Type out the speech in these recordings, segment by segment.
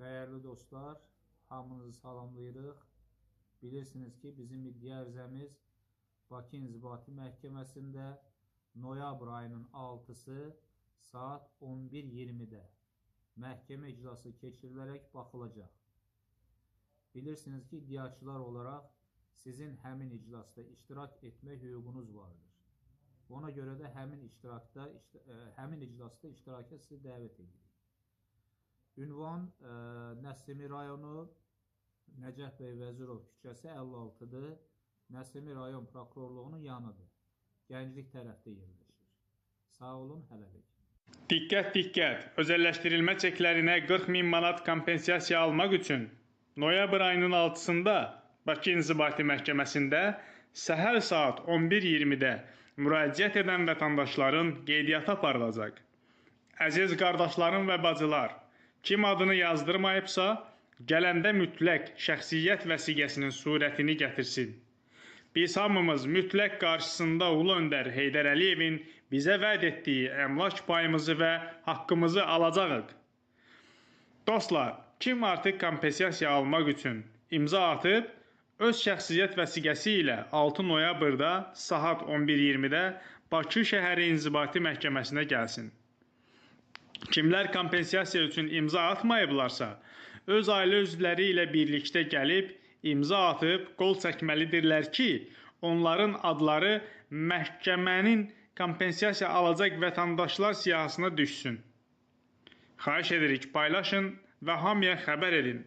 Dəyərli dostlar, hamınızı salamlayırıq. Bilirsiniz ki, bizim iddia ərizəmiz Bakı İnzibati Məhkəməsində noyabr ayının 6-sı saat 11:20-də məhkəmə iclası keçirilərək baxılacaq. Bilirsiniz ki, iddiaçılar olaraq sizin həmin iclasda iştirak etmək hüququnuz vardır. Ona görə də həmin iştirakda, işt- ə, həmin iclasda iştiraka sizi dəvət edirik. Ünvan ə, Nəsimi rayonu Nəcəf bəy Vəzirov küçəsi 56-dır. Nəsimi rayon prokurorluğunun yanıdır. Gənclik tərəfdə yerləşir. Sağ olun, hələlik. Diqqət, diqqət! Özəlləşdirilmə çeklərinə 40 min manat kompensasiya almaq üçün noyabr ayının 6-sında Bakı İnzibati Məhkəməsində səhər saat 11:20-də müraciət edən vətəndaşların qeydiyyatı aparılacaq. Əziz qardaşlarım və bacılar, kim adını yazdırmayıbsa, gələndə mütləq şəxsiyyət vəsiqəsinin surətini gətirsin. Biz hamımız mütləq qarşısında Ulu Öndər Heydər Əliyevin bizə vəd etdiyi əmlak payımızı və haqqımızı alacağıq. Dostlar, kim artıq kompensasiya almaq üçün imza atıb, öz şəxsiyyət vəsiqəsi ilə 6 noyabrda saat 11:20-də Bakı şəhəri İnzibati Məhkəməsinə gəlsin. Kimlər kompensasiya üçün imza atmayıblarsa, öz ailə üzvləri ilə birlikdə gəlib imza atıb qol çəkməlidirlər ki, onların adları məhkəmənin kompensasiya alacaq vətəndaşlar siyahısına düşsün. Xahiş edirik, paylaşın və hamıya xəbər edin.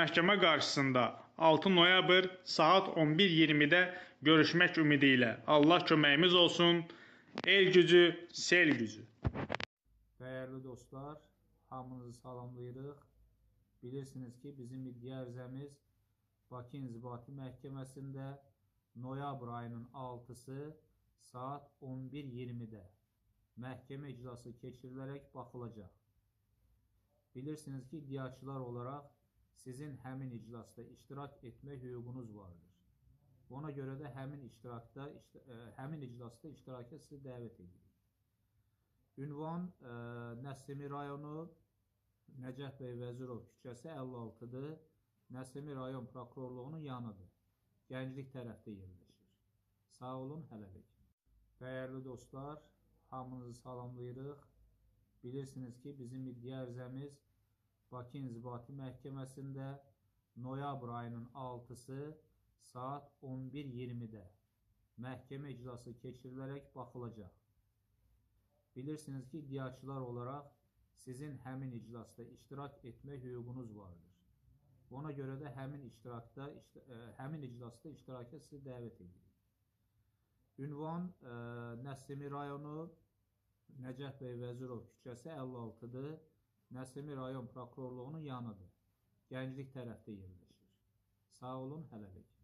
Məhkəmə qarşısında 6 noyabr saat 11:20-də görüşmək ümidi ilə. Allah köməyimiz olsun. El gücü, sel gücü. Dəyərli dostlar, hamınızı salamlayırıq. Bilirsiniz ki, bizim iddia ərizəmiz Bakı İnzibati Məhkəməsində noyabr ayının 6-sı saat 11:20-də məhkəmə iclası keçirilərək baxılacaq. Bilirsiniz ki, iddiaçılar olaraq sizin həmin iclasda iştirak etmək hüququnuz vardır. Ona görə də həmin iştirakda, işt- ə, həmin iclasda iştiraka sizi dəvət edirik. Ünvan ə, Nəsimi rayonu Nəcəf bəy Vəzirov küçəsi 56-dır. Nəsimi rayon prokurorluğunun yanıdır. Gənclik tərəfdə yerləşir. Sağ olun, hələlik. Dəyərli dostlar, hamınızı salamlayırıq. Bilirsiniz ki, bizim iddia ərizəmiz Bakı İnzibati Məhkəməsində noyabr ayının 6-sı saat 11:20-də məhkəmə iclası keçirilərək baxılacaq. Bilirsiniz ki, iddiaçılar olaraq sizin həmin iclasda iştirak etmək hüququnuz vardır. Ona görə də həmin iştirakda, işt- ə, həmin iclasda iştiraka sizi dəvət edirik. Ünvan ə, Nəsimi rayonu Nəcəf bəy Vəzirov küçəsi 56-dır. Nəsimi rayon prokurorluğunun yanıdır. Gənclik tərəfdə yerləşir. Sağ olun, hələlik.